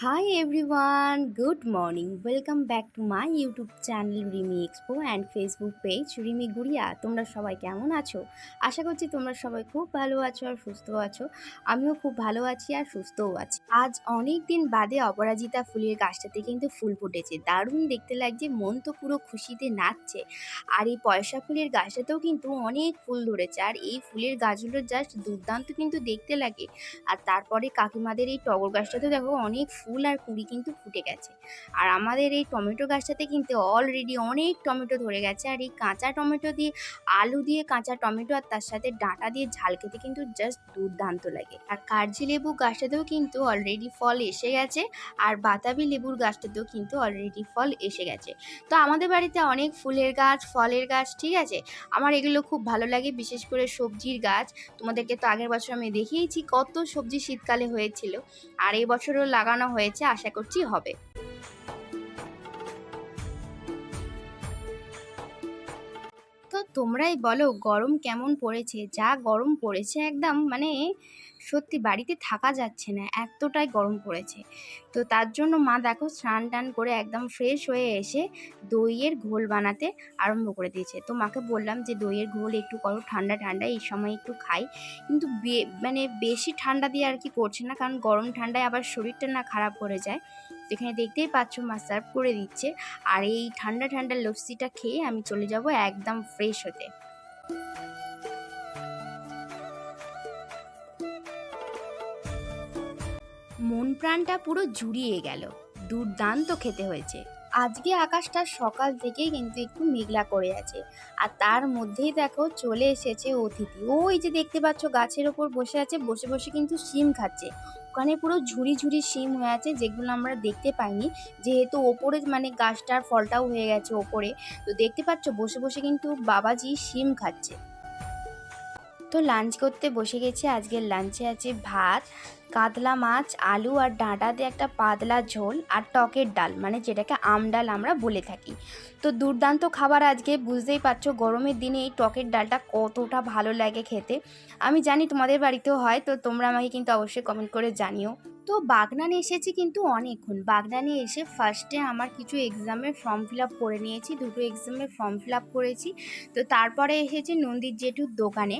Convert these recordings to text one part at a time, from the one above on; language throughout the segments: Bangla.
Hi everyone, good morning. Welcome back to my YouTube channel Rimi Expo and Facebook page Rimi Guria তোমরা সবাই কেমন আছো? আশা করছি তোমরা সবাই খুব ভালো আছো আর সুস্থ আছো। আমিও খুব ভালো আছি আর সুস্থও আছি। আজ অনেক দিন বাদে অপরাজিতা ফুলের গাছটাতে কিন্তু ফুল ফুটেছে। দারুণ দেখতে লাগছে মন তো পুরো খুশিতে নাচছে। আর এই পয়সা ফুলের গাছটাতেও কিন্তু অনেক ফুল ধরেছে। আর এই ফুলের গাছগুলো জাস্ট দুর্দান্ত কিন্তু দেখতে লাগে। আর তারপরে কাকিমাদের এই টগর গাছটাতেও দেখো অনেক ফুল আর কুড়ি কিন্তু ফুটে গেছে। আর আমাদের এই টমেটো গাছটাতে কিন্তু অলরেডি অনেক টমেটো ধরে গেছে। আর এই কাঁচা টমেটো দিয়ে, আলু দিয়ে কাঁচা টমেটো আর তার সাথে ডাঁটা দিয়ে ঝাল খেতে কিন্তু জাস্ট দুর্দান্ত লাগে। আর কার্জি লেবু গাছটাতেও কিন্তু অলরেডি ফল এসে গেছে। আর বাতাবি লেবুর গাছটাতেও কিন্তু অলরেডি ফল এসে গেছে। তো আমাদের বাড়িতে অনেক ফুলের গাছ, ফলের গাছ, ঠিক আছে? আমার এগুলো খুব ভালো লাগে, বিশেষ করে সবজির গাছ। তোমাদেরকে তো আগের বছর আমি দেখিয়েছি কত সবজি শীতকালে হয়েছিল। আর এই বছরও লাগানো হয়েছে। আশা করছি হবে। তোমরাই বলো গরম কেমন পড়েছে? যা গরম পড়েছে একদম মানে সত্যি বাড়িতে থাকা যাচ্ছে না, এতটাই গরম পড়েছে। তো তার জন্য মা দেখো স্নান টান করে একদম ফ্রেশ হয়ে এসে দইয়ের ঘোল বানাতে আরম্ভ করে দিয়েছে। তো মাকে বললাম যে দইয়ের ঘোল একটু করো, ঠান্ডা ঠান্ডা, এই সময় একটু খাই। কিন্তু মানে বেশি ঠান্ডা দিয়ে আর কি করছে না, কারণ গরম ঠান্ডায় আবার শরীরটা না খারাপ করে যায়। এখানে দেখতেই পাচ্ছ মা সার্ভ করে দিচ্ছে। আর এই ঠান্ডা ঠান্ডা লস্যিটা খেয়ে আমি চলে যাব একদম ফ্রেশ হতে। মন প্রাণটা পুরো জুড়িয়ে গেল। দুর্দান্ত খেতে হয়েছে। আজকে আকাশটা সকাল থেকেই কিন্তু একটু মেঘলা করে আছে। আর তার মধ্যেই দেখো চলে এসেছে অতিথি। ওই যে দেখতে পাচ্ছ গাছের ওপর বসে আছে, বসে বসে কিন্তু শিম খাচ্ছে। ওখানে পুরো ঝুড়ি ঝুড়ি শিম হয়ে আছে যেগুলো আমরা দেখতে পাইনি। যেহেতু ওপরে মানে গাছটার ফলটাও হয়ে গেছে ওপরে। তো দেখতে পাচ্ছ বসে বসে কিন্তু বাবাজি শিম খাচ্ছে। তো লাঞ্চ করতে বসে গেছি। আজকের লাঞ্চে আছে ভাত কাতলা মাছ, আলু আর ডাঁটা দিয়ে একটা পাতলা ঝোল আর টকের ডাল মানে যেটাকে আম ডাল আমরা বলে থাকি। তো দুর্দান্ত খাবার আজকে, বুঝতেই পারছ গরমের দিনে এই টকের ডালটা কতটা ভালো লাগে খেতে। আমি জানি তোমাদের বাড়িতেও হয়, তো তোমরা আমাকে কিন্তু অবশ্যই কমেন্ট করে জানিও। তো বাগনানে এসেছি কিন্তু অনেকক্ষণ। বাগনানে এসে ফার্স্টে আমার কিছু এক্সামের ফর্ম ফিল আপ করে নিয়েছি, দুটো এক্সামের ফর্ম ফিল আপ করেছি। তো তারপরে এসেছি নন্দীর জেঠুর দোকানে।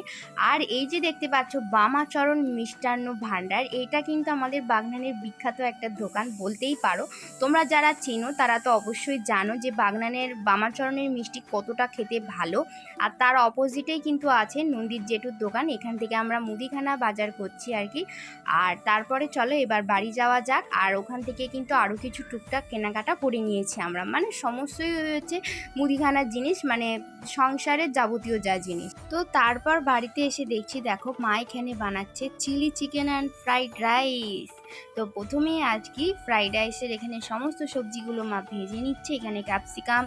আর এই যে দেখতে পাচ্ছ, বামাচরণ মিষ্টান্ন ভাণ্ডার এটা কিন্তু আমাদের বাগনানের বিখ্যাত একটা দোকান বলতেই পারো। তোমরা যারা চেনো, তারা তো অবশ্যই জানো যে বাগনানের বামাচরণের মিষ্টি কতটা খেতে ভালো। আর তার অপোজিটেই কিন্তু আছে নন্দীর জেঠুর দোকান। এখান থেকে আমরা মুদিখানা বাজার করছি আর কি। আর তারপরে চলো এবার বাড়ি যাওয়া যাক। আর ওখান থেকে কিন্তু আরও কিছু টুকটাক কেনাকাটা করে নিয়েছি আমরা। মানে সমস্তই হচ্ছে মুদিখানার জিনিস মানে সংসারের যাবতীয় যা জিনিস। তো তারপর বাড়িতে এসে দেখছি, দেখো মা এখানে বানাচ্ছে chilli chicken and fried rice তো প্রথমেই আজকে ফ্রাইড রাইসের এখানে সমস্ত সবজিগুলো মা ভেজে নিচ্ছে। এখানে ক্যাপসিকাম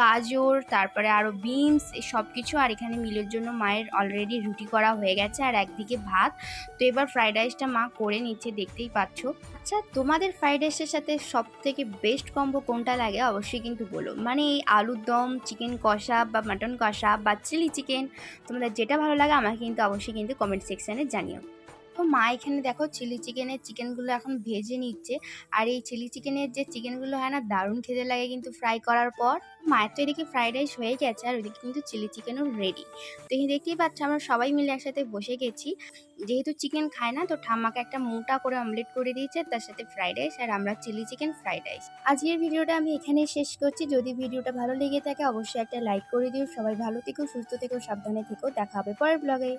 গাজর, তারপরে আরও বিনস সব কিছু আর এখানে মিলের জন্য মায়ের অলরেডি রুটি করা হয়ে গেছে আর একদিকে ভাত। তো এবার ফ্রাইড রাইসটা মা করে নিচ্ছে, দেখতেই পাচ্ছ। আচ্ছা তোমাদের ফ্রাইড রাইসের সাথে সব থেকে বেস্ট কম্বো কোনটা লাগে অবশ্যই কিন্তু বলো। মানে এই আলুর দম চিকেন কষা বা মাটন কষা বা চিলি চিকেন তোমাদের যেটা ভালো লাগে আমাকে কিন্তু অবশ্যই কিন্তু কমেন্ট সেকশানে জানিও। তো মা এখানে দেখো চিলি চিকেনের চিকেনগুলো এখন ভেজে নিচ্ছে। আর এই চিলি চিকেনের যে চিকেনগুলো হয় না, দারুণ খেতে লাগে কিন্তু ফ্রাই করার পর। মায়ের তো এদিকে ফ্রাইড রাইস হয়ে গেছে আর ওদিকে কিন্তু চিলি চিকেনও রেডি তো এই দেখতেই পাচ্ছ, আমরা সবাই মিলে একসাথে বসে গেছি। যেহেতু চিকেন খায় না, তো ঠাম্মাকে একটা মোটা করে অমলেট করে দিয়েছে, তার সাথে ফ্রাইড রাইস আর আমরা চিলি চিকেন ফ্রাইড রাইস আজকের ভিডিওটা আমি এখানেই শেষ করছি। যদি ভিডিওটা ভালো লেগে থাকে, অবশ্যই একটা লাইক করে দিও। সবাই ভালো থেকো, সুস্থ থেকো, সাবধানে থেকো। দেখা হবে পরের ব্লগে